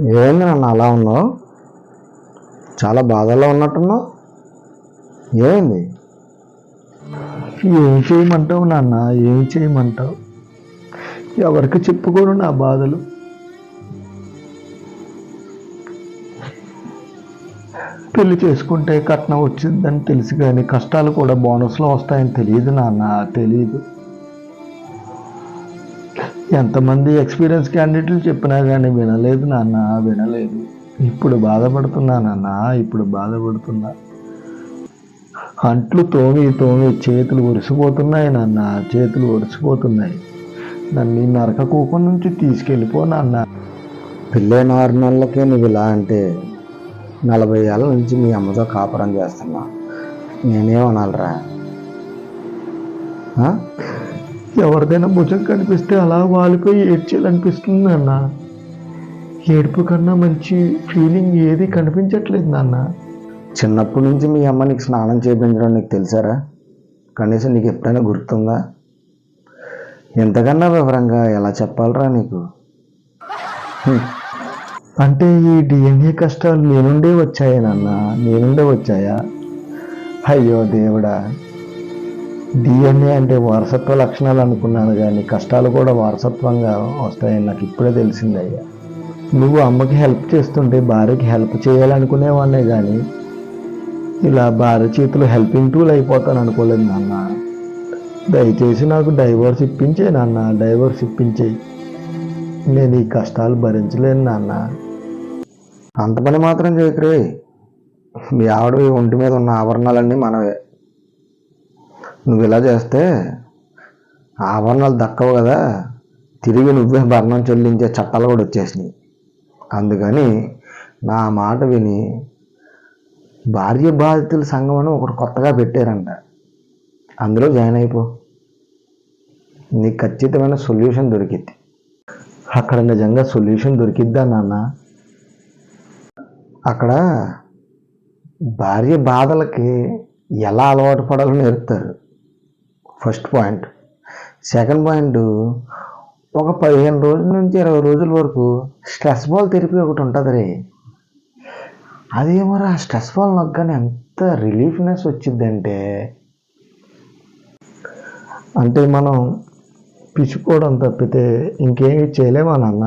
ఏమైంది నన్ను అలా ఉన్నావు? చాలా బాధలో ఉన్నట్టున్నావు? ఏమైంది? ఏం చేయమంటావు నాన్న ఏం చేయమంటావు? ఎవరికి చెప్పుకోను నా బాధలు? పెళ్ళి చేసుకుంటే కట్నం వచ్చిందని తెలుసు కానీ కష్టాలు కూడా బోనస్లో వస్తాయని తెలియదు నాన్న తెలియదు. ఎంతమంది ఎక్స్పీరియన్స్ క్యాండిడేట్లు చెప్పినా కానీ వినలేదు నాన్న వినలేదు. ఇప్పుడు బాధపడుతున్నా నాన్న ఇప్పుడు బాధపడుతున్నా. అంట్లు తోమి తోమి చేతులు ఒరిసిపోతున్నాయి నాన్న చేతులు ఒరిసిపోతున్నాయి. నన్ను ఈ నుంచి తీసుకెళ్ళిపో నాన్న. పెళ్ళైన ఆరు నెలలకే నువ్వు ఇలా అంటే నలభై ఏళ్ళ నుంచి మీ అమ్మతో కాపురం చేస్తున్నా. నేనేమనాలరా ఆ? ఎవరిదైనా భుజం కనిపిస్తే అలా వాలిపోయి ఏడ్చేయాలనిపిస్తుంది నాన్న. ఏడుపు కన్నా మంచి ఫీలింగ్ ఏది కనిపించట్లేదు నాన్న. చిన్నప్పటి నుంచి మీ అమ్మ నీకు స్నానం చేయించడం నీకు తెలుసారా? కనీసం నీకు ఎప్పుడైనా గుర్తుందా? ఎంతకన్నా వివరంగా ఎలా చెప్పాలరా నీకు? అంటే ఈ డిఎన్ఏ కష్టాలు నీ నుండే వచ్చాయా నాన్న? నీ నుండే వచ్చాయా? అయ్యో దేవుడా డిఎన్ఏ అంటే వారసత్వ లక్షణాలు అనుకున్నాను కానీ కష్టాలు కూడా వారసత్వంగా వస్తాయని నాకు ఇప్పుడే తెలిసిందయ్యా నువ్వు అమ్మకి హెల్ప్ చేస్తుంటే భార్యకి హెల్ప్ చేయాలనుకునేవాడినే కానీ ఇలా భార్య చేతులు హెల్పింగ్ టూల్ అయిపోతాను అనుకోలేదు నాన్న. దయచేసి నాకు డైవర్స్ ఇప్పించే నాన్న డైవర్స్ ఇప్పించే. నేను ఈ కష్టాలు భరించలేను నాన్న. అంత పని మాత్రం చేయకరే. మీ ఆవిడ ఒంటి మీద ఉన్న ఆభరణాలన్నీ మనవే. నువ్వు ఇలా చేస్తే ఆభరణాలు దక్కవు కదా. తిరిగి నువ్వే భరణం చెల్లించే చట్టాలు కూడా వచ్చేసినాయి. అందుకని నా మాట విని భార్య బాధితుల సంఘం అని ఒకటి కొత్తగా పెట్టారంట. అందులో జాయిన్ అయిపో. నీకు ఖచ్చితమైన సొల్యూషన్ దొరికింది అక్కడ నిజంగా సొల్యూషన్ దొరికిద్దా నాన్న? అక్కడ భార్య బాధలకి ఎలా అలవాటు పడాలో నేర్పుతారు. First point. సెకండ్ పాయింట్ ఒక పదిహేను రోజుల నుంచి ఇరవై రోజుల వరకు స్ట్రెస్ బాల్ థెరపీ ఒకటి ఉంటుంది రే అదేమో ఆ స్ట్రెస్ బాల్ నొక్కగానే ఎంత రిలీఫ్నెస్ వచ్చిందంటే. అంటే మనం పిచ్చుకోవడం తప్పితే ఇంకేమి చేయలేమా నాన్న?